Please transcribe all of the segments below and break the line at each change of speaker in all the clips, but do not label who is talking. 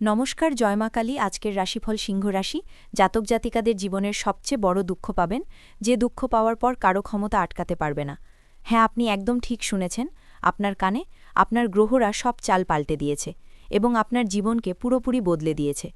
নমস্কার জয়মা কালী। আজকের রাশিফল সিংহ রাশি। জাতক জাতিকাদের জীবনের সবচেয়ে বড় দুঃখ পাবেন। যে দুঃখ পাওয়ার পর কারও ক্ষমতা আটকাতে পারবে না। হ্যাঁ আপনি একদম ঠিক শুনেছেন। আপনার কানে, আপনার গ্রহরা সব চাল পাল্টে দিয়েছে এবং আপনার জীবনকে পুরোপুরি বদলে দিয়েছে।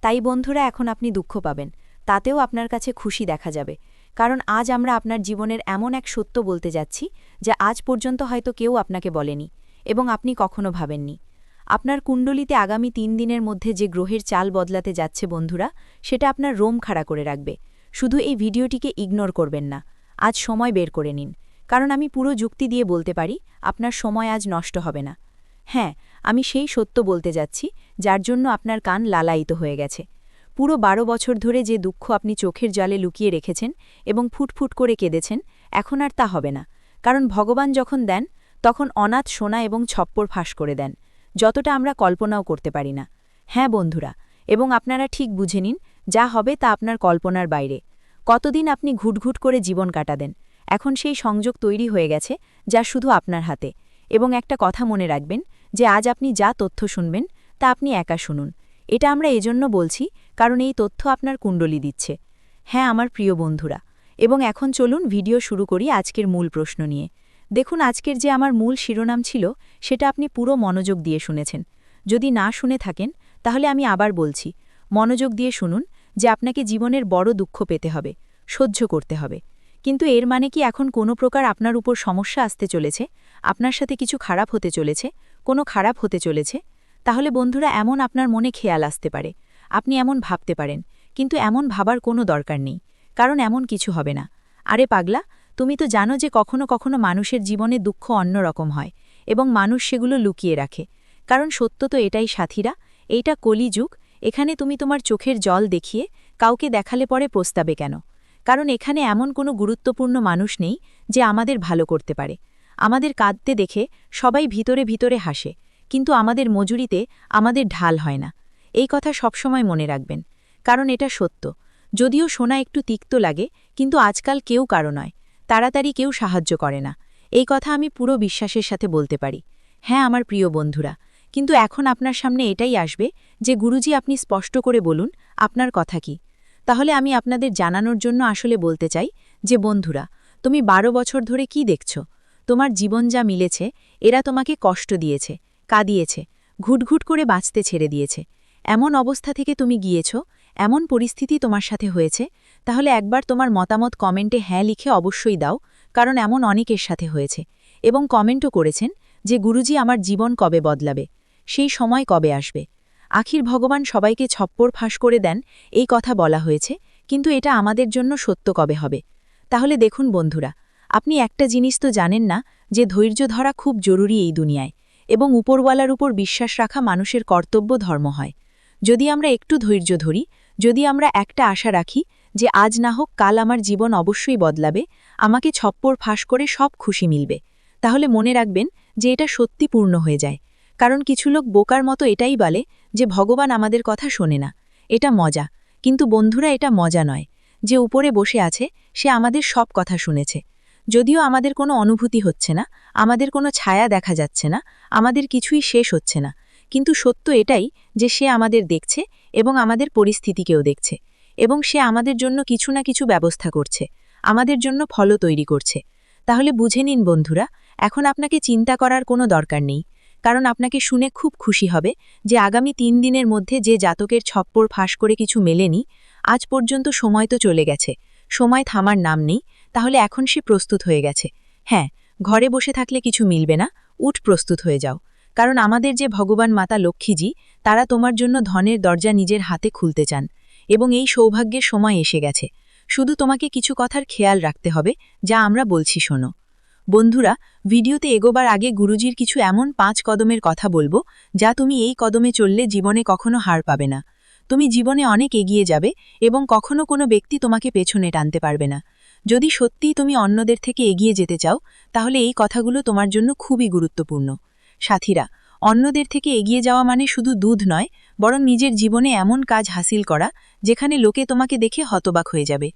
তাই বন্ধুরা, এখন আপনি দুঃখ পাবেন। তাতেও আপনার কাছে খুশি দেখা যাবে। কারণ আজ আমরা আপনার জীবনের এমন এক সত্য বলতে যাচ্ছি, যা আজ পর্যন্ত হয়তো কেউ আপনাকে বলেনি এবং আপনি কখনো ভাবেননি। আপনার কুণ্ডলিতে আগামী তিন দিনের মধ্যে যে গ্রহের চাল বদলাতে যাচ্ছে বন্ধুরা, সেটা আপনার রোম খাড়া করে রাখবে। শুধু এই ভিডিওটিকে ইগনোর করবেন না। আজ সময় বের করে নিন। কারণ আমি পুরো যুক্তি দিয়ে বলতে পারি, আপনার সময় আজ নষ্ট হবে না। হ্যাঁ আমি সেই সত্য বলতে যাচ্ছি, যার জন্য আপনার কান লালায়িত হয়ে গেছে। পুরো বারো বছর ধরে যে দুঃখ আপনি চোখের জলে লুকিয়ে রেখেছেন এবং ফুটফুট করে কেঁদেছেন, এখন আর তা হবে না। কারণ ভগবান যখন দেন, তখন অনাথ সোনা এবং ছপ্পর ফাঁস করে দেন। যতটা আমরা কল্পনাও করতে পারি না। হ্যাঁ বন্ধুরা, এবং আপনারা ঠিক বুঝে নিন যা হবে তা আপনার কল্পনার বাইরে। কতদিন আপনি ঘুটঘুট করে জীবন কাটাদেন এখন সেই সংযোগ তৈরি হয়ে গেছে যা শুধু আপনার হাতে। এবং একটা কথা মনে রাখবেন যে আজ আপনি যা তথ্য শুনবেন তা আপনি একা শুনুন। এটা আমরা এজন্য বলছি কারণ এই তথ্য আপনার কুণ্ডলি দিচ্ছে। হ্যাঁ আমার প্রিয় বন্ধুরা, এবং এখন চলুন ভিডিও শুরু করি আজকের মূল প্রশ্ন নিয়ে। দেখুন আজকের যে আমার মূল শিরোনাম ছিল, সেটা আপনি পুরো মনোযোগ দিয়ে শুনেছেন। যদি না শুনে থাকেন, তাহলে আমি আবার বলছি, মনোযোগ দিয়ে শুনুন যে আপনাকে জীবনের বড় দুঃখ পেতে হবে, সহ্য করতে হবে। কিন্তু এর মানে কি এখন কোনো প্রকার আপনার উপর সমস্যা আসতে চলেছে? আপনার সাথে কিছু খারাপ হতে চলেছে? কোনো খারাপ হতে চলেছে? তাহলে বন্ধুরা, এমন আপনার মনে খেয়াল আসতে পারে। আপনি এমন ভাবতে পারেন, কিন্তু এমন ভাবার কোনো দরকার নেই, কারণ এমন কিছু হবে না। আরে পাগলা তুমি তো জানো যে কখনো কখনো মানুষের জীবনে দুঃখ অন্যরকম হয় এবং মানুষ সেগুলো লুকিয়ে রাখে। কারণ সত্য তো এটাই সাথীরা, এইটা কলিযুগ, এখানে তুমি তোমার চোখের জল দেখিয়ে কাউকে দেখালে পরে প্রস্তাবে কেন? কারণ এখানে এমন কোনো গুরুত্বপূর্ণ মানুষ নেই যে আমাদের ভালো করতে পারে। আমাদের কাঁদতে দেখে সবাই ভিতরে ভিতরে হাসে, কিন্তু আমাদের মজুরিতে আমাদের ঢাল হয় না। এই কথা সবসময় মনে রাখবেন। কারণ এটা সত্য। যদিও শোনা একটু তিক্ত লাগে, কিন্তু আজকাল কেউ কারও নয়। তাড়াতাড়ি কেউ সাহায্য করে না। এই কথা আমি পুরো বিশ্বাসের সাথে বলতে পারি। হ্যাঁ আমার প্রিয় বন্ধুরা, কিন্তু এখন আপনার সামনে এটাই আসবে যে, গুরুজি আপনি স্পষ্ট করে বলুন, আপনার কথা কি? তাহলে আমি আপনাদের জানানোর জন্য আসলে বলতে চাই যে, বন্ধুরা, তুমি বারো বছর ধরে কি দেখছ? তোমার জীবন যা মিলেছে, এরা তোমাকে কষ্ট দিয়েছে, কাঁদিয়েছে, ঘুটঘুট করে বাঁচতে ছেড়ে দিয়েছে। এমন অবস্থা থেকে তুমি গিয়েছ, এমন পরিস্থিতি তোমার সাথে হয়েছে তাহলে একবার তোমার মতামত কমেন্টে হ্যাঁ লিখে অবশ্যই দাও, কারণ এমন অনেকের সাথে হয়েছে। এবং কমেন্টও করেছেন যে, গুরুজি, আমার জীবন কবে বদলাবে? সেই সময় কবে আসবে? আখির ভগবান সবাইকে ছপ্পর ফাঁস করে দেন, এই কথা বলা হয়েছে, কিন্তু এটা আমাদের জন্য সত্য কবে হবে? তাহলে দেখুন বন্ধুরা, আপনি একটা জিনিস তো জানেন না যে, ধৈর্য ধরা খুব জরুরি এই দুনিয়ায়, এবং উপরওয়ালার উপর বিশ্বাস রাখা মানুষের কর্তব্য ধর্ম হয়। যদি আমরা একটু ধৈর্য ধরি, যদি আমরা একটা আশা রাখি যে আজ না হোক কাল আমার জীবন অবশ্যই বদলাবে, আমাকে ছপ্পর ফাঁস করে সব খুশি মিলবে। তাহলে মনে রাখবেন যে এটা সত্যি পূর্ণ হয়ে যায়। কারণ কিছু লোক বোকার মতো এটাই বলে যে ভগবান আমাদের কথা শোনে না। এটা মজা। কিন্তু বন্ধুরা, এটা মজা নয়। যে উপরে বসে আছে, সে আমাদের সব কথা শুনেছে। যদিও আমাদের কোনো অনুভূতি হচ্ছে না, আমাদের কোনো ছায়া দেখা যাচ্ছে না, আমাদের কিছুই শেষ হচ্ছে না। কিন্তু সত্য এটাই যে সে আমাদের দেখছে এবং আমাদের পরিস্থিতিকেও দেখছে। এবং সে আমাদের জন্য কিছু না কিছু ব্যবস্থা করছে, আমাদের জন্য ফল তৈরি করছে। তাহলে বুঝে নিন বন্ধুরা, এখন আপনাকে চিন্তা করার কোনো দরকার নেই, কারণ আপনাকে শুনে খুব খুশি হবে যে আগামী তিন দিনের মধ্যে যে জাতকের ছপ্পর ফাঁস করে কিছু মেলেনি, আজ পর্যন্ত সময় তো চলে গেছে, সময় থামার নাম নেই, তাহলে এখন সে প্রস্তুত হয়ে গেছে। হ্যাঁ ঘরে বসে থাকলে কিছু মিলবে না, উঠ প্রস্তুত হয়ে যাও, কারণ আমাদের যে ভগবান মাতা লক্ষ্মীজি, তারা তোমার জন্য ধনের দরজা নিজের হাতে খুলতে চান। এবং এই সৌভাগ্যের সময় এসে গেছে। শুধু তোমাকে কিছু কথার খেয়াল রাখতে হবে, যা আমরা বলছি, শোনো। বন্ধুরা, ভিডিওতে এগোবার আগে গুরুজির কিছু এমন পাঁচ কদমের কথা বলব, যা তুমি এই কদমে চললে জীবনে কখনো হার পাবে না। তুমি জীবনে অনেক এগিয়ে যাবে এবং কখনো কোনো ব্যক্তি তোমাকে পেছনে টানতে পারবে না। যদি সত্যিই তুমি অন্যদের থেকে এগিয়ে যেতে চাও, তাহলে এই কথাগুলো তোমার জন্য খুবই গুরুত্বপূর্ণ। সাথীরা অন্যদের থেকে এগিয়ে যাওয়া মানে শুধু দুধ নয়, বরং নিজের জীবনে এমন কাজ হাসিল করা যেখানে লোকে তোমাকে দেখে হতবাক হয়ে যাবে।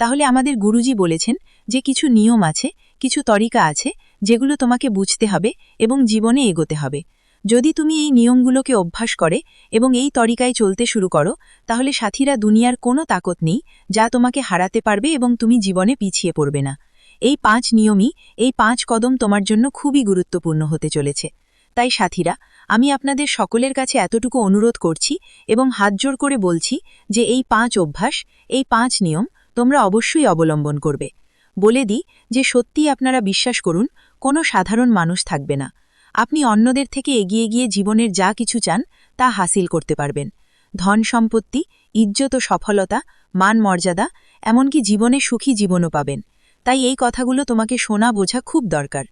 তাহলে আমাদের গুরুজি বলেছেন যে কিছু নিয়ম আছে, কিছু তরিকা আছে, যেগুলো তোমাকে বুঝতে হবে এবং জীবনে এগোতে হবে।
যদি তুমি এই নিয়মগুলোকে অভ্যাস করে এবং এই তরিকায় চলতে শুরু করো, তাহলে সাথীরা দুনিয়ার কোনো তাকত নেই যা তোমাকে হারাতে পারবে এবং তুমি জীবনে পিছিয়ে পড়বে না। এই পাঁচ নিয়মই, এই পাঁচ কদম তোমার জন্য খুবই গুরুত্বপূর্ণ হতে চলেছে। তাই সাথীরা, আমি আপনাদের সকলের কাছে এতটুকু অনুরোধ করছি এবং হাত জোর করে বলছি যে এই পাঁচ অভ্যাস, এই পাঁচ নিয়ম তোমরা অবশ্যই অবলম্বন করবে। বলে দিই যে সত্যি আপনারা বিশ্বাস করুন, কোনো সাধারণ মানুষ থাকবে না। আপনি অন্যদের থেকে এগিয়ে গিয়ে জীবনের যা কিছু চান, তা হাসিল করতে পারবেন। ধন সম্পত্তি, ইজ্জত ও সফলতা, মান মর্যাদা, এমনকি জীবনে সুখী জীবনও পাবেন। তাই এই কথাগুলো তোমাকে শোনা বোঝা খুব দরকার।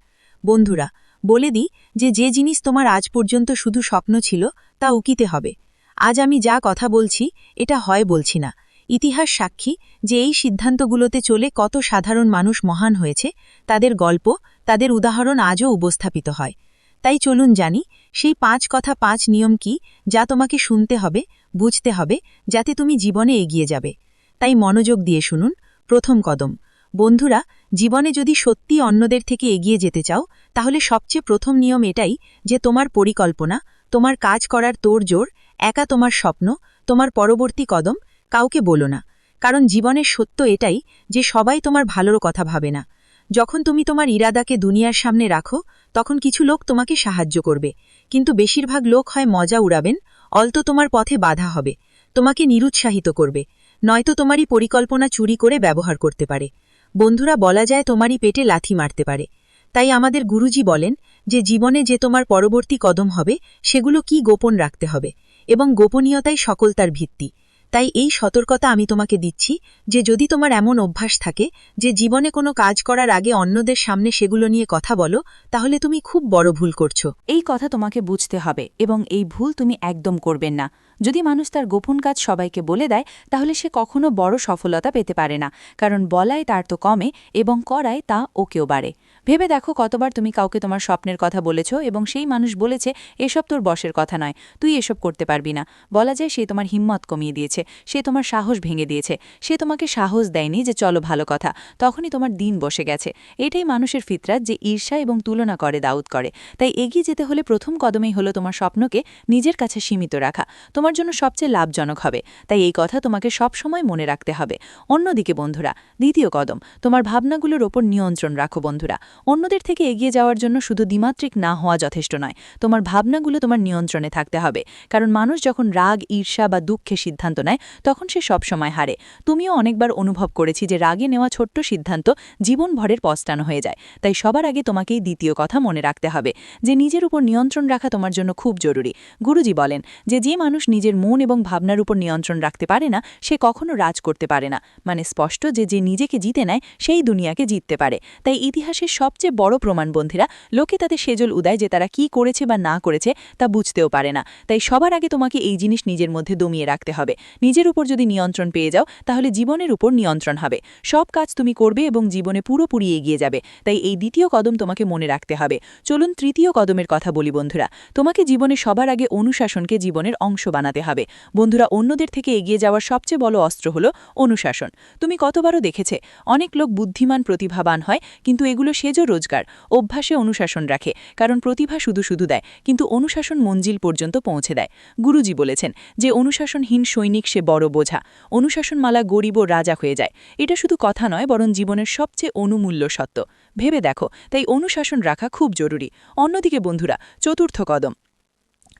বন্ধুরা বলে দিই যে যে জিনিস তোমার আজ পর্যন্ত শুধু স্বপ্ন ছিল, তা উকিতে হবে। আজ আমি যা কথা বলছি, এটা হয় বলছি না। ইতিহাস সাক্ষী যে এই সিদ্ধান্তগুলোতে চলে কত সাধারণ মানুষ মহান হয়েছে, তাদের গল্প, তাদের উদাহরণ আজও উপস্থাপিত হয়। তাই চলুন জানি, সেই পাঁচ কথা, পাঁচ নিয়ম কি, যা তোমাকে শুনতে হবে, বুঝতে হবে, যাতে তুমি জীবনে এগিয়ে যাবে। তাই মনোযোগ দিয়ে শুনুন। প্রথম কদম বন্ধুরা, জীবনে যদি সত্যি অন্যদের থেকে এগিয়ে যেতে চাও, তাহলে সবচেয়ে প্রথম নিয়ম এটাই যে তোমার পরিকল্পনা, তোমার কাজ করার তোড়জোড়, একা তোমার স্বপ্ন, তোমার পরবর্তী কদম কাউকে বলো না। কারণ জীবনের সত্য এটাই যে সবাই তোমার ভালোর কথা ভাবে না। যখন তুমি তোমার ইরাদাকে দুনিয়ার সামনে রাখো, তখন কিছু লোক তোমাকে সাহায্য করবে। কিন্তু বেশিরভাগ লোক হয় মজা উড়াবেন অল্প তোমার পথে বাধা হবে, তোমাকে নিরুৎসাহিত করবে, নয়তো তোমারই পরিকল্পনা চুরি করে ব্যবহার করতে পারে। বন্ধুরা, বলা যায় তোমারই পেটে লাথি মারতে পারে। তাই আমাদের গুরুজি বলেন যে, জীবনে যে তোমার পরবর্তী কদম হবে, সেগুলো কি গোপন রাখতে হবে এবং গোপনীয়তাই সকল তার ভিত্তি। তাই এই সতর্কতা আমি তোমাকে দিচ্ছি যে যদি তোমার এমন অভ্যাস থাকে যে জীবনে কোনো কাজ করার আগে অন্যদের সামনে সেগুলো নিয়ে কথা বলো, তাহলে তুমি খুব বড় ভুল করছ।
এই কথা তোমাকে বুঝতে হবে এবং এই ভুল তুমি একদম করবেন না। যদি মানুষ তার গোপন কাজ সবাইকে বলে দেয়, তাহলে সে কখনো বড় সফলতা পেতে পারে না, কারণ বলায় তার তো কমে এবং করায় তা ওকেও বাড়ে। ভেবে দেখো কতবার তুমি কাউকে তোমার স্বপ্নের কথা বলেছ এবং সেই মানুষ বলেছে, এসব তোর বসের কথা নয়, তুই এসব করতে পারবি না। বলা যায়, সে তোমার হিম্মত কমিয়ে দিয়েছে, সে তোমার সাহস ভেঙে দিয়েছে, সে তোমাকে সাহস দেয়নি যে চলো ভালো কথা। তখনই তোমার দিন বসে গেছে। এটাই মানুষের ফিতরাত যে ঈর্ষা এবং তুলনা করে, দাউদ করে। তাই এগিয়ে যেতে হলে প্রথম কদমেই হলো তোমার স্বপ্নকে নিজের কাছে সীমিত রাখা। তোমার জন্য সবচেয়ে লাভজনক হবে। তাই এই কথা তোমাকে সব সময় মনে রাখতে হবে। অন্যদিকে বন্ধুরা, দ্বিতীয় কদম, তোমার ভাবনাগুলোর ওপর নিয়ন্ত্রণ রাখো বন্ধুরা। অন্যদের থেকে এগিয়ে যাওয়ার জন্য শুধু দ্বিমাত্রিক না হওয়া যথেষ্ট নয়। তোমার ভাবনাগুলো তোমার নিয়ন্ত্রণে থাকতে হবে। কারণ মানুষ যখন রাগ, ঈর্ষা বা দুঃখে সিদ্ধান্ত নেয়, তখন সে সব সময় হারে। তুমিও অনেকবার অনুভব করেছি যে রাগে নেওয়া ছোট্ট সিদ্ধান্ত জীবনভরের পস্তানো হয়ে যায়। তাই সবার আগে তোমাকেই দ্বিতীয় কথা মনে রাখতে হবে যে নিজের উপর নিয়ন্ত্রণ রাখা তোমার জন্য খুব জরুরি। গুরুজি বলেন যে যে মানুষ নিজের মন এবং ভাবনার উপর নিয়ন্ত্রণ রাখতে পারে না, সে কখনো রাজ করতে পারে না। মানে স্পষ্ট যে যে নিজেকে জিতে নেয়, সেই দুনিয়াকে জিততে পারে। তাই ইতিহাসের সবচেয়ে বড় প্রমাণ বন্ধুরা লোকে তাদের সেজল উদায় যে তারা কি করেছে বা না করেছে তা বুঝতেও পারে না। তাই সবার আগে তোমাকে এই জিনিস নিজের মধ্যে দমিয়ে রাখতে হবে। নিজের উপর যদি নিয়ন্ত্রণ পেয়ে যাও, তাহলে জীবনের উপর নিয়ন্ত্রণ হবে। সব কাজ তুমি করবে এবং জীবনে পুরোপুরি এগিয়ে যাবে। তাই এই দ্বিতীয় কদম তোমাকে মনে রাখতে হবে। চলুন তৃতীয় কদমের কথা বলি বন্ধুরা। তোমাকে জীবনে সবার আগে অনুশাসনকে জীবনের অংশ বানাতে হবে। বন্ধুরা, অন্যদের থেকে এগিয়ে যাওয়ার সবচেয়ে বড় অস্ত্র হল অনুশাসন। তুমি কতবারও দেখেছে, অনেক লোক বুদ্ধিমান, প্রতিভাবান হয়, কিন্তু এগুলো সেজও রোজগার, অভ্যাসে অনুশাসন রাখে, কারণ প্রতিভা শুধু শুধু দেয়, কিন্তু অনুশাসন মঞ্জিল পর্যন্ত পৌঁছে দেয়। গুরুজি বলেছেন যে, অনুশাসনহীন সৈনিক সে বড় বোঝা। অনুশাসনমালা গরিব রাজা হয়ে যায়। এটা শুধু কথা নয়, বরং জীবনের সবচেয়ে অনুমূল্য সত্য। ভেবে দেখো, তাই অনুশাসন রাখা খুব জরুরি। অন্যদিকে বন্ধুরা, চতুর্থ কদম।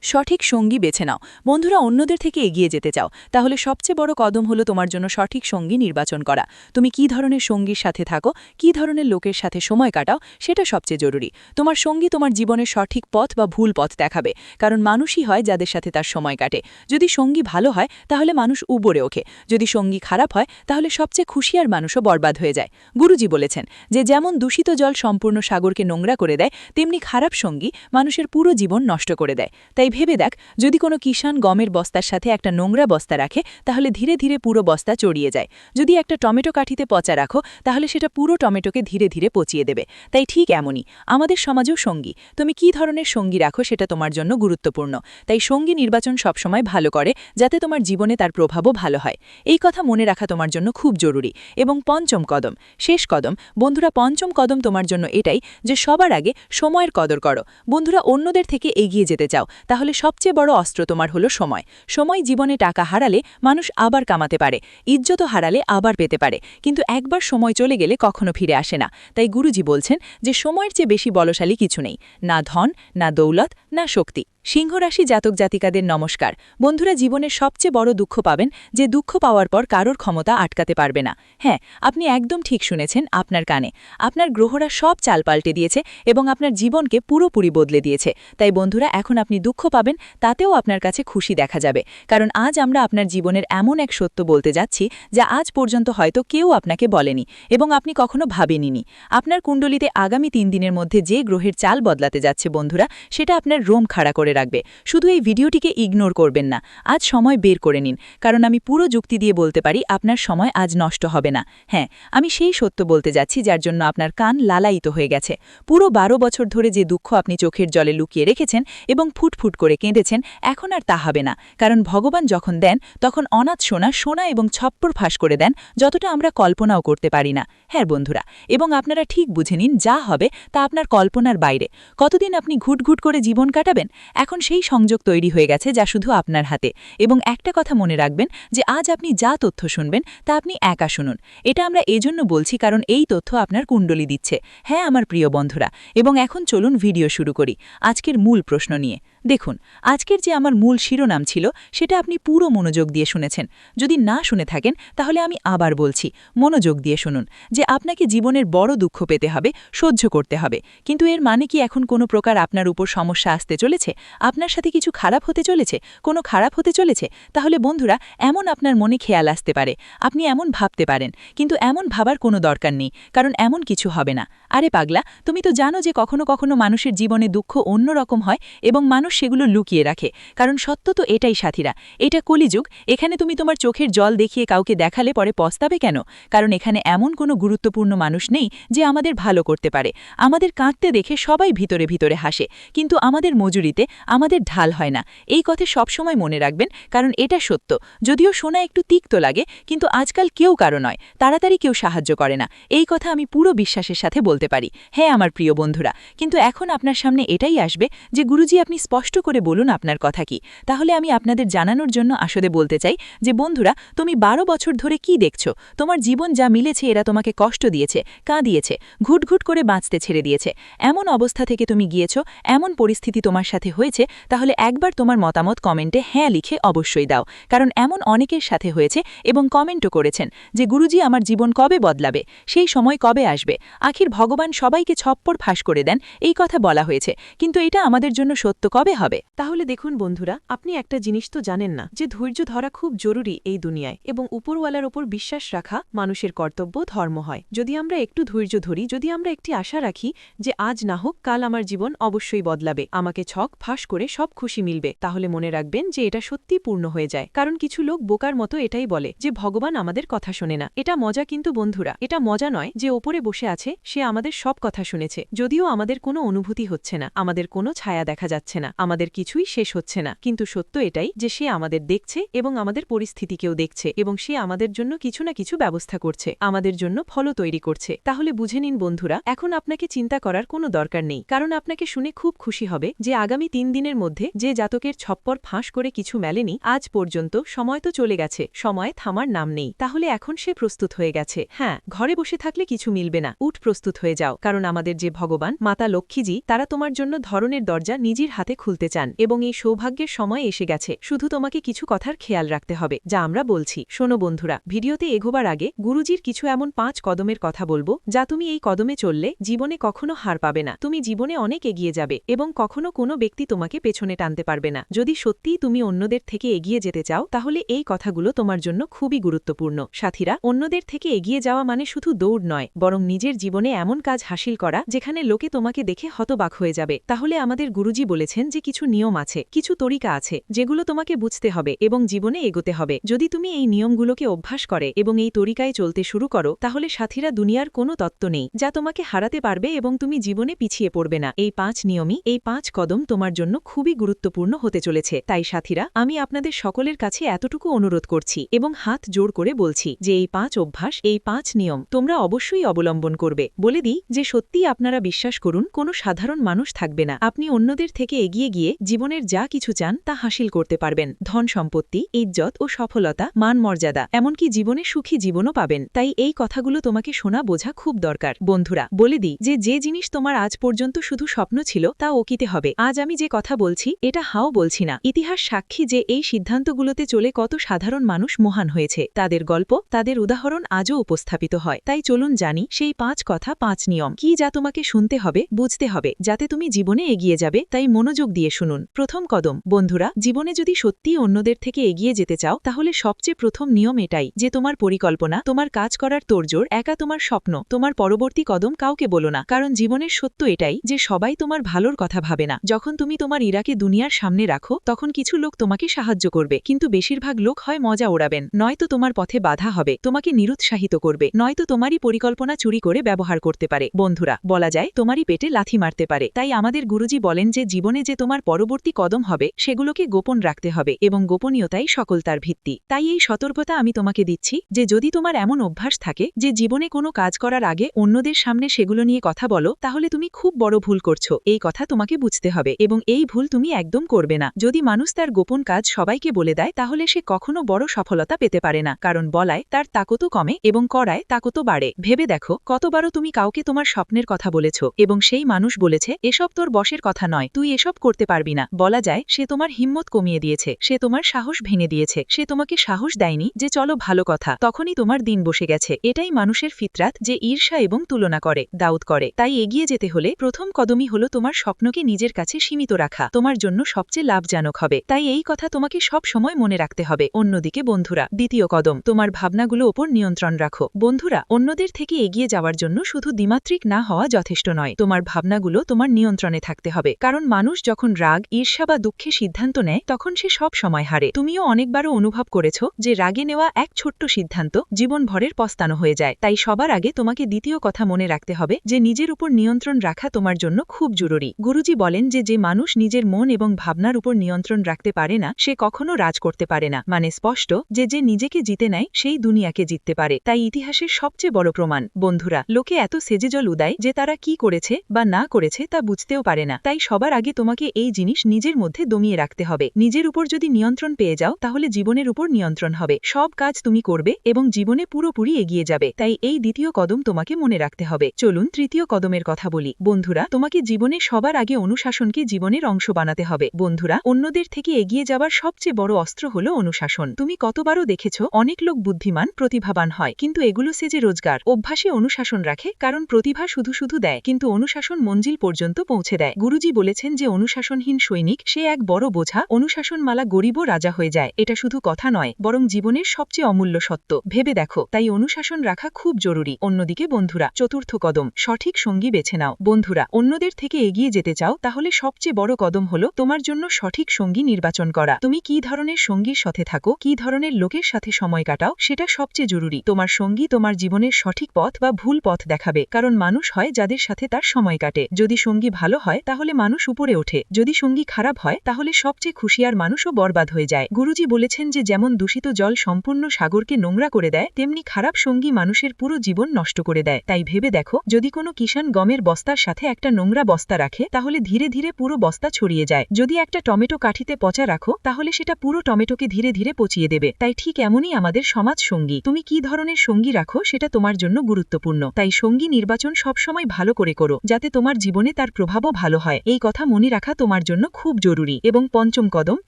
সঠিক সঙ্গী বেছে নাও। বন্ধুরা, অন্যদের থেকে এগিয়ে যেতে চাও। তাহলে সবচেয়ে বড় কদম হলো তোমার জন্য সঠিক সঙ্গী নির্বাচন করা। তুমি কি ধরনের সঙ্গীর সাথে থাকো? কি ধরনের লোকের সাথে সময় কাটাও? সেটা সবচেয়ে জরুরি। তোমার সঙ্গী তোমার জীবনের সঠিক পথ বা ভুল পথ দেখাবে। কারণ মানুষই হয় যাদের সাথে তার সময় কাটে। যদি সঙ্গী ভালো হয়, তাহলে মানুষ উবরে ওঠে। যদি সঙ্গী খারাপ হয়, তাহলে সবচেয়ে খুশিয়ার মানুষও বরবাদ হয়ে যায়। গুরুজি বলেছেন যে, যেমন দূষিত জল সম্পূর্ণ সাগরকে নোংরা করে দেয়, তেমনি খারাপ সঙ্গী মানুষের পুরো জীবন নষ্ট করে দেয়। তাই ভেবে দেখ, যদি কোনো কিষান গমের বস্তার সাথে একটা নোংরা বস্তা রাখে, তাহলে ধীরে ধীরে পুরো বস্তা চড়িয়ে যায়। যদি একটা টমেটো কাঠিতে পচা রাখো, তাহলে সেটা পুরো টমেটোকে ধীরে ধীরে পচিয়ে দেবে। তাই ঠিক এমনই। আমাদের সমাজেও সঙ্গী। তুমি কি ধরনের সঙ্গী রাখো সেটা তোমার জন্য গুরুত্বপূর্ণ। তাই সঙ্গী নির্বাচন সবসময় ভালো করে, যাতে তোমার জীবনে তার প্রভাবও ভালো হয়। এই কথা মনে রাখা তোমার জন্য খুব জরুরি। এবং পঞ্চম কদম, শেষ কদম। বন্ধুরা, পঞ্চম কদম তোমার জন্য এটাই যে সবার আগে সময়ের কদর করো। বন্ধুরা, অন্যদের থেকে এগিয়ে যেতে চাও। তাহলে সবচেয়ে বড় অস্ত্র তোমার হলো সময়। সময় জীবনে টাকা হারালে মানুষ আবার কামাতে পারে, ইজ্জত হারালে আবার পেতে পারে। কিন্তু একবার সময় চলে গেলে কখনো ফিরে আসে না। তাই গুরুজি বলছেন যে, সময়ের চেয়ে বেশি বলশালী কিছু নেই। না ধন, না দৌলত, না শক্তি। সিংহরাশি জাতক জাতিকাদের নমস্কার। বন্ধুরা জীবনের সবচেয়ে বড় দুঃখ পাবেন যে, দুঃখ পাওয়ার পর কারোর ক্ষমতা আটকাতে পারবে না। হ্যাঁ আপনি একদম ঠিক শুনেছেন আপনার কানে। আপনার গ্রহরা সব চাল পাল্টে দিয়েছে এবং আপনার জীবনকে পুরোপুরি বদলে দিয়েছে। তাই বন্ধুরা, এখন আপনি দুঃখ পাবেন, তাতেও আপনার কাছে খুশি দেখা যাবে। কারণ আজ আমরা আপনার জীবনের এমন এক সত্য বলতে যাচ্ছি, যা আজ পর্যন্ত হয়তো কেউ আপনাকে বলেনি এবং আপনি কখনো ভাবেননি আপনার কুণ্ডলিতে আগামী তিন দিনের মধ্যে যে গ্রহের চাল বদলাতে যাচ্ছে বন্ধুরা, সেটা আপনার রোম খাড়া করে রাখবে। শুধু এই ভিডিওটিকে ইগনোর করবেন না, আজ সময় বের করে নিন। কারণ আমি পুরো যুক্তি দিয়ে বলতে পারি, আপনার সময় আজ নষ্ট হবে না। হ্যাঁ আমি সেই সত্য বলতে যাচ্ছি, যার জন্য আপনার কান লালায়িত হয়ে গেছে। পুরো বারো বছর ধরে যে দুঃখ আপনি চোখের জলে লুকিয়ে রেখেছেন এবং ফুটফুট করে কেঁদেছেন, এখন আর তা হবে না। কারণ ভগবান যখন দেন, তখন অনাথ সোনা সোনা এবং ছপ্পর ফাঁস করে দেন, যতটা আমরা কল্পনাও করতে পারি না। হ্যাঁ বন্ধুরা, এবং আপনারা ঠিক বুঝে নিন, যা হবে তা আপনার কল্পনার বাইরে। কতদিন আপনি ঘুটঘুট করে জীবন কাটাবেন? এখন সেই সংযোগ তৈরি হয়ে গেছে যা শুধু আপনার হাতে। এবং একটা কথা মনে রাখবেন যে, আজ আপনি যা তথ্য শুনবেন, তা আপনি একা শুনুন। এটা আমরা এজন্য বলছি কারণ এই তথ্য আপনার কুণ্ডলি দিচ্ছে। হ্যাঁ আমার প্রিয় বন্ধুরা, এবং এখন চলুন ভিডিও শুরু করি। আজকের মূল প্রশ্ন নিয়ে। দেখুন, আজকের যে আমার মূল শিরোনাম ছিল, সেটা আপনি পুরো মনোযোগ দিয়ে শুনেছেন। যদি না শুনে থাকেন, তাহলে আমি আবার বলছি, মনোযোগ দিয়ে শুনুন, যে আপনাকে জীবনের বড় দুঃখ পেতে হবে, সহ্য করতে হবে। কিন্তু এর মানে কি এখন কোনো প্রকার আপনার উপর সমস্যা আসতে চলেছে? আপনার সাথে কিছু খারাপ হতে চলেছে? কোনো খারাপ হতে চলেছে? তাহলে বন্ধুরা, এমন আপনার মনে খেয়াল আসতে পারে। আপনি এমন ভাবতে পারেন, কিন্তু এমন ভাবার কোনো দরকার নেই, কারণ এমন কিছু হবে না। আরে পাগলা, তুমি তো জানো যে কখনো কখনো মানুষের জীবনে দুঃখ অন্য রকম হয় এবং মানুষ সেগুলো লুকিয়ে রাখে। কারণ সত্য তো এটাই সাথীরা। এটা কলিযুগ, এখানে তুমি তোমার চোখের জল দেখিয়ে কাউকে দেখালে পরে পস্তাবে কেন? কারণ এখানে এমন কোনো গুরুত্বপূর্ণ মানুষ নেই যে আমাদের ভালো করতে পারে। আমাদের কাঁদতে দেখে সবাই ভিতরে ভিতরে হাসে। কিন্তু আমাদের মজুরিতে আমাদের ঢাল হয় না। এই কথা সবসময় মনে রাখবেন, কারণ এটা সত্য। যদিও শোনা একটু তিক্ত লাগে, কিন্তু আজকাল কেউ কারও নয়। তাড়াতাড়ি কেউ সাহায্য করে না। এই কথা আমি পুরো বিশ্বাসের সাথে বলতে পারি। হ্যাঁ আমার প্রিয় বন্ধুরা, কিন্তু এখন আপনার সামনে এটাই আসবে যে গুরুজি আপনি স্পষ্ট করে বলুন আপনার কথা কি। তাহলে আমি আপনাদের জানানোর জন্য আসলে বলতে চাই যে, বন্ধুরা, তুমি বারো বছর ধরে কি দেখছ? তোমার জীবন যা মিলেছে, এরা তোমাকে কষ্ট দিয়েছে, কাঁদিয়েছে, ঘুটঘুট করে বাঁচতে ছেড়ে দিয়েছে। এমন অবস্থা থেকে তুমি গিয়েছ, এমন পরিস্থিতি তোমার সাথে হয়েছে, তাহলে একবার তোমার মতামত কমেন্টে হ্যাঁ লিখে অবশ্যই দাও। কারণ এমন অনেকের সাথে হয়েছে এবং কমেন্টও করেছেন যে, গুরুজি, আমার জীবন কবে বদলাবে? সেই সময় কবে আসবে? আখির ভগবান সবাইকে ছপ্পর ফাঁস করে দেন, এই কথা বলা হয়েছে। কিন্তু এটা আমাদের জন্য সত্য কবে? হবে?
তাহলে দেখুন বন্ধুরা, আপনি একটা জিনিস তো জানেন না যে ধৈর্য ধরা খুব জরুরি এই দুনিয়ায় এবং উপরওয়ালার ওপর বিশ্বাস রাখা মানুষের কর্তব্য ধর্ম হয়। যদি আমরা একটু ধৈর্য ধরি, যদি আমরা একটি আশা রাখি যে আজ না হোক, কাল আমার জীবন অবশ্যই বদলাবে, আমাকে ছক, ফাঁস করে সব খুশি মিলবে, তাহলে মনে রাখবেন যে এটা সত্যি পূর্ণ হয়ে যায়। কারণ কিছু লোক বোকার মতো এটাই বলে যে ভগবান আমাদের কথা শোনে না। এটা মজা কিন্তু বন্ধুরা, এটা মজা নয় যে ওপরে বসে আছে, সে আমাদের সব কথা শুনেছে। যদিও আমাদের কোনো অনুভূতি হচ্ছে না, আমাদের কোনো ছায়া দেখা যাচ্ছে না আমাদের কিছুই শেষ হচ্ছে না। কিন্তু সত্য এটাই যে সে আমাদের দেখছে এবং আমাদের পরিস্থিতিকেও দেখছে এবং সে আমাদের জন্য কিছু না কিছু ব্যবস্থা করছে, আমাদের জন্য ফল তৈরি করছে। তাহলে বুঝে নিন বন্ধুরা, এখন আপনাকে চিন্তা করার কোনো দরকার নেই। কারণ আপনাকে শুনে খুব খুশি হবে যে আগামী তিন দিনের মধ্যে যে জাতকের ছপ্পর ফাঁস করে কিছু মেলেনি, আজ পর্যন্ত সময় তো চলে গেছে, সময় থামার নাম নেই। তাহলে এখন সে প্রস্তুত হয়ে গেছে। হ্যাঁ ঘরে বসে থাকলে কিছু মিলবে না। উঠ প্রস্তুত হয়ে যাও। কারণ আমাদের যে ভগবান, মাতা লক্ষ্মীজি, তারা তোমার জন্য ধরনের দরজা নিজের হাতে খুলতে চান এবং এই সৌভাগ্যের সময় এসে গেছে। শুধু তোমাকে কিছু কথার খেয়াল রাখতে হবে, যা আমরা বলছি। শোনো বন্ধুরা, ভিডিওতে এগোবার আগে গুরুজির কিছু এমন পাঁচ কদমের কথা বলব, যা তুমি এই কদমে চললে জীবনে কখনো হার পাবে না। তুমি জীবনে অনেক এগিয়ে যাবে এবং কখনো কোনো ব্যক্তি তোমাকে পেছনে টানতে পারবে না। যদি সত্যিই তুমি অন্যদের থেকে এগিয়ে যেতে চাও, তাহলে এই কথাগুলো তোমার জন্য খুবই গুরুত্বপূর্ণ। সাথীরা, অন্যদের থেকে এগিয়ে যাওয়া মানে শুধু দৌড় নয়, বরং নিজের জীবনে এমন কাজ হাসিল করা, যেখানে লোকে তোমাকে দেখে হতবাক হয়ে যাবে। তাহলে আমাদের গুরুজি বলেছেন যে কিছু নিয়ম আছে, কিছু তরিকা আছে, যেগুলো তোমাকে বুঝতে হবে এবং জীবনে এগোতে হবে। যদি তুমি এই নিয়মগুলোকে অভ্যাস করে এবং এই তরিকায় চলতে শুরু করো, তাহলে সাথীরা দুনিয়ার কোনো তত্ত্ব নেই, যা তোমাকে হারাতে পারবে এবং তুমি জীবনে পিছিয়ে পড়বে না। এই পাঁচ নিয়মই, এই পাঁচ কদম তোমার জন্য খুবই গুরুত্বপূর্ণ হতে চলেছে। তাই সাথীরা, আমি আপনাদের সকলের কাছে এতটুকু অনুরোধ করছি এবং হাত জোর করে বলছি যে এই পাঁচ অভ্যাস, এই পাঁচ নিয়ম তোমরা অবশ্যই অবলম্বন করবে। বলে দিই যে সত্যিই আপনারা বিশ্বাস করুন, কোনো সাধারণ মানুষ থাকবে না। আপনি অন্যদের থেকে এগিয়ে গিয়ে জীবনের যা কিছু চান তা হাসিল করতে পারবেন। ধন সম্পত্তি, ইজ্জত ও সফলতা, মান মর্যাদা, এমনকি জীবনে সুখী জীবনও পাবেন। তাই এই কথাগুলো তোমাকে শোনা বোঝা খুব দরকার। বন্ধুরা, বলে দিই যে যে জিনিস তোমার আজ পর্যন্ত শুধু স্বপ্ন ছিল, তা ওকিতে হবে। আজ আমি যে কথা বলছি, এটা হাও বলছি না। ইতিহাস সাক্ষী যে, এই সিদ্ধান্তগুলোতে চলে কত সাধারণ মানুষ মহান হয়েছে। তাদের গল্প, তাদের উদাহরণ আজও উপস্থাপিত হয়। তাই চলুন জানি সেই পাঁচ কথা, পাঁচ নিয়ম। কি যা তোমাকে শুনতে হবে, বুঝতে হবে, যাতে তুমি জীবনে এগিয়ে যাবে, তাই মনোযোগ দিয়ে শুনুন। প্রথম কদম, বন্ধুরা, জীবনে যদি সত্যিই অন্যদের থেকে এগিয়ে যেতে চাও, তাহলে সবচেয়ে প্রথম নিয়ম এটাই যে তোমার পরিকল্পনা, তোমার কাজ করার তোরজোর একা তোমার স্বপ্ন, তোমার পরবর্তী কদম কাউকে বলো না। কারণ জীবনের সত্য এটাই যে সবাই তোমার ভালোর কথা ভাবে না। যখন তুমি তোমার ইরাকে দুনিয়ার সামনে রাখো, তখন কিছু লোক তোমাকে সাহায্য করবে। কিন্তু বেশিরভাগ লোক হয় মজা ওড়াবেন। নয়তো তোমার পথে বাধা হবে, তোমাকে নিরুৎসাহিত করবে। নয়তো তোমারই পরিকল্পনা চুরি করে ব্যবহার করতে পারে। বন্ধুরা, বলা যায়, তোমারই পেটে লাথি মারতে পারে। তাই আমাদের গুরুজি বলেন যে জীবনে যে তোমার পরবর্তী কদম হবে, সেগুলোকে গোপন রাখতে হবে এবং গোপনীয়তাই সকল তার ভিত্তি। তাই এই সতর্কতা আমি তোমাকে দিচ্ছি যে যদি তোমার এমন অভ্যাস থাকে যে জীবনে কোনো কাজ করার আগে অন্যদের সামনে সেগুলো নিয়ে কথা বলো, তাহলে তুমি খুব বড় ভুল করছ। এই কথা তোমাকে বুঝতে হবে এবং এই ভুল তুমি একদম করবে না। যদি মানুষ তার গোপন কাজ সবাইকে বলে দেয়, তাহলে সে কখনো বড় সফলতা পেতে পারে না, কারণ বলায় তার তাকতও কমে এবং করায় তাকতও বাড়ে। ভেবে দেখো, কতবারও তুমি কাউকে তোমার স্বপ্নের কথা বলেছ এবং সেই মানুষ বলেছে, এসব তোর বসের কথা নয়, তুই এসব করতে পারবি না। বলা যায়, সে তোমার হিম্মত কমিয়ে দিয়েছে, সে তোমার সাহস ভেঙে দিয়েছে, সে তোমাকে সাহস দেয়নি যে চলো ভালো কথা। তখনই তোমার দিন বসে গেছে। এটাই মানুষের ফিতরাত যে ঈর্ষা এবং তুলনা করে, দাউদ করে। তাই এগিয়ে যেতে হলে প্রথম কদমই হলো তোমার স্বপ্নকে নিজের কাছে সীমিত রাখা, তোমার জন্য সবচেয়ে লাভজনক হবে। তাই এই কথা তোমাকে সব সময় মনে রাখতে হবে। অন্যদিকে বন্ধুরা, দ্বিতীয় কদম, তোমার ভাবনাগুলো ওপর নিয়ন্ত্রণ রাখো। বন্ধুরা, অন্যদের থেকে এগিয়ে যাওয়ার জন্য শুধু দ্বিমাত্রিক না হওয়া যথেষ্ট নয়। তোমার ভাবনাগুলো তোমার নিয়ন্ত্রণে থাকতে হবে। কারণ মানুষ যখন রাগ, ঈর্ষা বা দুঃখে সিদ্ধান্ত নেয়, তখন সে সব সময় হারে। তুমিও অনেকবারও অনুভব করেছ যে রাগে নেওয়া এক ছোট্ট সিদ্ধান্ত জীবনভরের পস্তানো হয়ে যায়। তাই সবার আগে তোমাকে দ্বিতীয় কথা মনে রাখতে হবে যে নিজের উপর নিয়ন্ত্রণ রাখা তোমার জন্য খুব জরুরি। গুরুজি বলেন যে যে মানুষ নিজের মন এবং ভাবনার উপর নিয়ন্ত্রণ রাখতে পারে না, সে কখনো রাজ করতে পারে না। মানে স্পষ্ট যে যে নিজেকে জিতে নেয়, সেই দুনিয়াকে জিততে পারে। তাই ইতিহাসের সবচেয়ে বড় প্রমাণ, বন্ধুরা, লোকে এত সেজেজল উদায় যে তারা কি করেছে বা না করেছে তা বুঝতেও পারে না। তাই সবার আগে তোমাকে এই জিনিস নিজের মধ্যে দমিয়ে রাখতে হবে। নিজের উপর যদি নিয়ন্ত্রণ পেয়ে যাও, তাহলে জীবনের উপর নিয়ন্ত্রণ হবে। সব কাজ তুমি করবে এবং জীবনে পুরোপুরি এগিয়ে যাবে। তাই এই দ্বিতীয় কদম তোমাকে মনে রাখতে হবে। চলুন তৃতীয় কদমের কথা বলি। বন্ধুরা, তোমাকে জীবনে সবার আগে অনুশাসনকে জীবনের অংশ বানাতে হবে। বন্ধুরা, অন্যদের থেকে এগিয়ে যাওয়ার সবচেয়ে বড় অস্ত্র হল অনুশাসন। তুমি কতবারও দেখেছ, অনেক লোক বুদ্ধিমান, প্রতিভাবান হয়। কিন্তু এগুলো সে যে রোজগার। অভ্যাসে অনুশাসন রাখে, কারণ প্রতিভা শুধু শুধু দেয়। কিন্তু অনুশাসন মঞ্জিল পর্যন্ত পৌঁছে দেয়। গুরুজি বলেছেন যে অনুশাসনহীন সৈনিক, সে এক বড় বোঝা, অনুশাসনমালা গরিবও রাজা হয়ে যায়। এটা শুধু কথা নয়, বরং জীবনের সবচেয়ে অমূল্য সত্য। ভেবে দেখো, তাই অনুশাসন রাখা খুব জরুরি। অন্যদিকে বন্ধুরা, চতুর্থ কদম, সঠিক সঙ্গী বেছে নাও। বন্ধুরা, অন্যদের থেকে এগিয়ে যেতে চাও, তাহলে সবচেয়ে বড় কদম হলো তোমার জন্য সঠিক সঙ্গী নির্বাচন করা। তুমি কি ধরনের সঙ্গীর সাথে থাকো, কি ধরনের লোকের সাথে সময় কাটাও, সেটা সবচেয়ে জরুরি। তোমার সঙ্গী তোমার জীবনের সঠিক পথ বা ভুল পথ দেখাবে, কারণ মানুষ হয় যাদের সাথে তার সময় কাটে। যদি সঙ্গী ভালো হয়, তাহলে মানুষ উপরে ওঠে। যদি সঙ্গী খারাপ হয়, তাহলে সবচেয়ে খুশিয়ার মানুষও বরবাদ হয়ে যায়। গুরুজি বলেছেন যে, যেমন দূষিত জল সম্পূর্ণ সাগরকে নোংরা করে দেয়, তেমনি খারাপ সঙ্গী মানুষের পুরো জীবন নষ্ট করে দেয়। তাই ভেবে দেখো, যদি কোনো কিষান গমের বস্তার সাথে একটা নোংরা বস্তা রাখে, তাহলে ধীরে ধীরে পুরো বস্তা ছড়িয়ে যায়। যদি একটা টমেটো কাঠিতে পচা রাখো, তাহলে সেটা পুরো টমেটোকে ধীরে ধীরে পচিয়ে দেবে। তাই ঠিক এমনই আমাদের সমাজ সঙ্গী। তুমি কি ধরনের সঙ্গী রাখো, সেটা তোমার জন্য গুরুত্বপূর্ণ। তাই সঙ্গী নির্বাচন সবসময় ভালো করে করো, যাতে তোমার জীবনে তার প্রভাবও ভালো হয়। এই কথা মনে রাখা তোমার জন্য খুব জরুরি। এবং পঞ্চম কদম,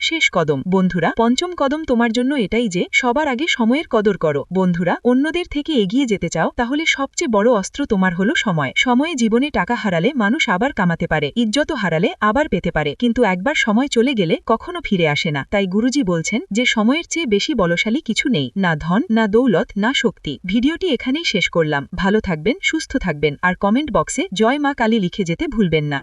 শেষ কদম। বন্ধুরা, পঞ্চম কদম তোমার জন্য এটাই যে, সবার আগে সময়ের কদর করো। বন্ধুরা, অন্যদের থেকে এগিয়ে যেতে চাও, তাহলে সবচেয়ে বড় অস্ত্র তোমার হলো সময়। সময়ে জীবনে টাকা হারালে মানুষ আবার কামাতে পারে, ইজ্জত হারালে আবার পেতে পারে। কিন্তু একবার সময় চলে গেলে কখনো ফিরে আসে না। তাই গুরুজি বলছেন যে, সময়ের চেয়ে বেশি বলশালী কিছু নেই, না ধন, না দৌলত, না শক্তি। ভিডিওটি এখানেই শেষ করলাম। ভালো থাকবেন, সুস্থ থাকবেন। আর কমেন্ট বক্সে জয় মা কালী লিখে যেতে ভুলবেন না।